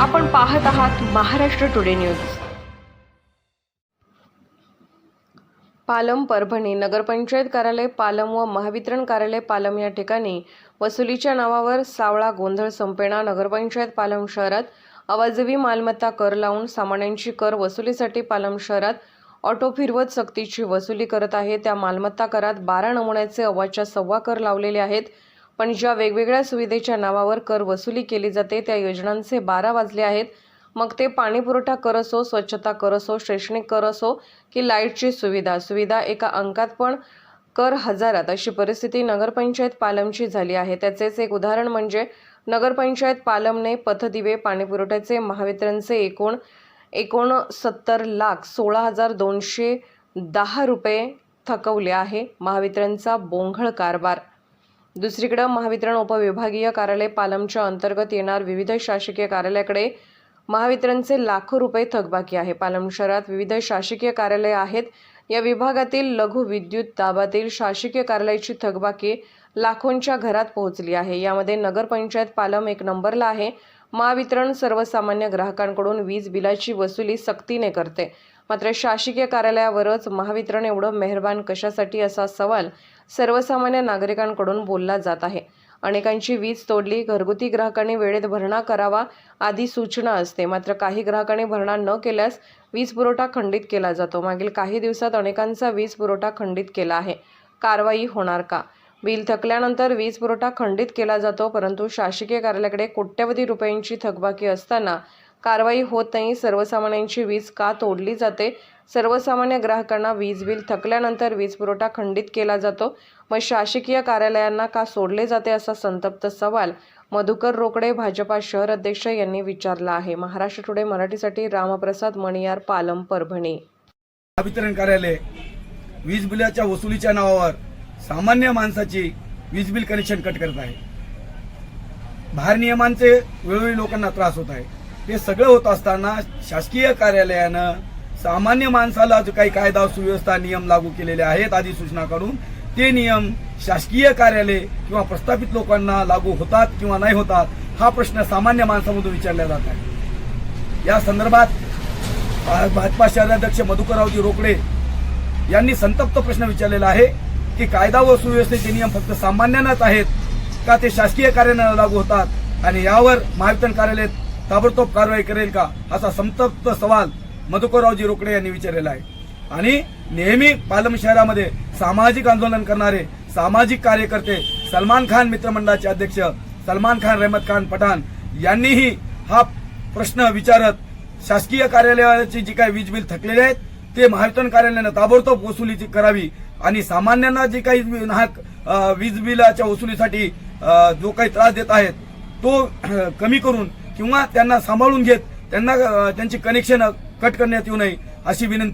आपण पाहत आहात महाराष्ट्र टुडे न्यूज. पालम परभणी नगरपंचायत कार्यालय पालम व महावितरण कार्यालय पालम या ठिकाणी वसुलीच्या नावावर सावळा गोंधळ संपेणा नगरपंचायत पालम शहरात अवाजवी मालमत्ता कर लावून सामान्यांची कर वसुलीसाठी पालम शहरात ऑटो फिरवत सक्तीची वसुली करत आहे. त्या मालमत्ता करात बारा नमुन्याचे अवाच्या सव्वा कर लावलेले आहेत. पण ज्या वेगवेगळ्या सुविधेच्या नावावर कर वसुली केली जाते त्या योजनांचे बारा वाजले आहेत. मग ते पाणीपुरवठा कर असो स्वच्छता कर असो शैक्षणिक कर असो की लाईटची सुविधा. सुविधा एका अंकात पण कर हजारात. अशी परिस्थिती नगरपंचायत पालमची झाली आहे. त्याचेच एक उदाहरण म्हणजे नगरपंचायत पालमने पथदिवे पाणीपुरवठ्याचे महावितरणचे एकूण एकोणसत्तर लाख सोळा हजार दोनशे दहा रुपये थकवले आहे. महावितरणचा बोंघळ कारभार दुसरीकडे महावितरण उपविभागीय कार्यालय पालमच्या अंतर्गत येणार विविध शासकीय कार्यालयाकडे महावितरणचे लाखो रुपये थकबाकी आहे. पालम शहरात विविध शासकीय कार्यालये आहेत. या विभागातील लघु विद्युत दाबातील शासकीय कार्यालयाची थकबाकी लाखोंच्या घरात पोहोचली आहे. यामध्ये नगरपंचायत पालम एक नंबरला आहे. महावितरण सर्वसामान्य ग्राहकांकडून वीज बिलाची वसुली सक्तीने करते. मात्र शासकीय कार्यालयावरच महावितरण एवढं मेहरबान कशासाठी असा सवाल सर्वसामान्य नागरिकांकडून बोलला जात आहे. अनेकांची वीज तोडली घरगुती ग्राहकांनी वेळेत भरणा करावा आदी सूचना असते. मात्र काही ग्राहकांनी भरणा न केल्यास वीज पुरवठा खंडित केला जातो. मागील काही दिवसात अनेकांचा वीज पुरवठा खंडित केला आहे. कारवाई होणार का? बिल थकल्यानंतर वीज पुरवठा खंडित केला जातो परंतु शासकीय कार्यालयाकडे कोट्यवधी रुपयांची थकबाकी असताना कारवाई होत नाही. सर्वसामान्यांची वीज का तोडली जाते? सर्वसामान्य ग्राहकांना वीज बिल थकल्यानंतर वीज पुरवठा खंडित केला जातो. मग शासकीय कार्यालयांना का सोडले जाते असा संतप्त सवाल मधुकर रोकडे भाजपा शहर अध्यक्ष यांनी विचारला आहे. महाराष्ट्र टुडे मराठीसाठी रामप्रसाद मणियार पालम परभणी. वितरण कार्यालय वीज बिलाच्या वसुलीच्या नावावर सामान्य माणसाची वीज बिल कनेक्शन कट करत आहे. भारनियमांचे वेळोवेळी लोकांना त्रास होत आहे. हे सगळं होत असताना शासकीय कार्यालयानं सामान्य माणसाला जो काही कायदा सुव्यवस्था नियम लागू केलेले आहेत आधी सूचना करून ते नियम शासकीय कार्यालय किंवा प्रस्थापित लोकांना लागू होतात किंवा नाही होतात हा प्रश्न सामान्य माणसामधून विचारला जात आहे. या संदर्भात भा- भाजपा शहराध्यक्ष मधुकररावजी रोकडे यांनी संतप्त प्रश्न विचारलेला आहे की कायदा व सुव्यवस्थेचे नियम फक्त सामान्यांनाच आहेत का ते शासकीय कार्यालयाला लागू होतात? आणि यावर महावितरण कार्यालय ताबडतोब कारवाई करेल का असा संतप्त सवाल मधुकररावजी रोकडे यांनी विचारलेला आहे. आणि नेहमी पालम शहरामध्ये सामाजिक आंदोलन करणारे सामाजिक कार्यकर्ते सलमान खान मित्रमंडळाचे अध्यक्ष सलमान खान रहमत खान पठाण यांनीही हा प्रश्न विचारत शासकीय कार्यालयाची जी काही वीज बिल थकलेले आहेत ते महावितरण कार्यालयानं ताबडतोब वसुली करावी आणि सामान्यांना जे काही नाहक वीज बिलाच्या वसुलीसाठी जो काही त्रास देत आहेत तो कमी करून किंवा त्यांना सांभाळून घेत त्यांना त्यांची कनेक्शन कट करण्यात येऊ नये अशी विनंती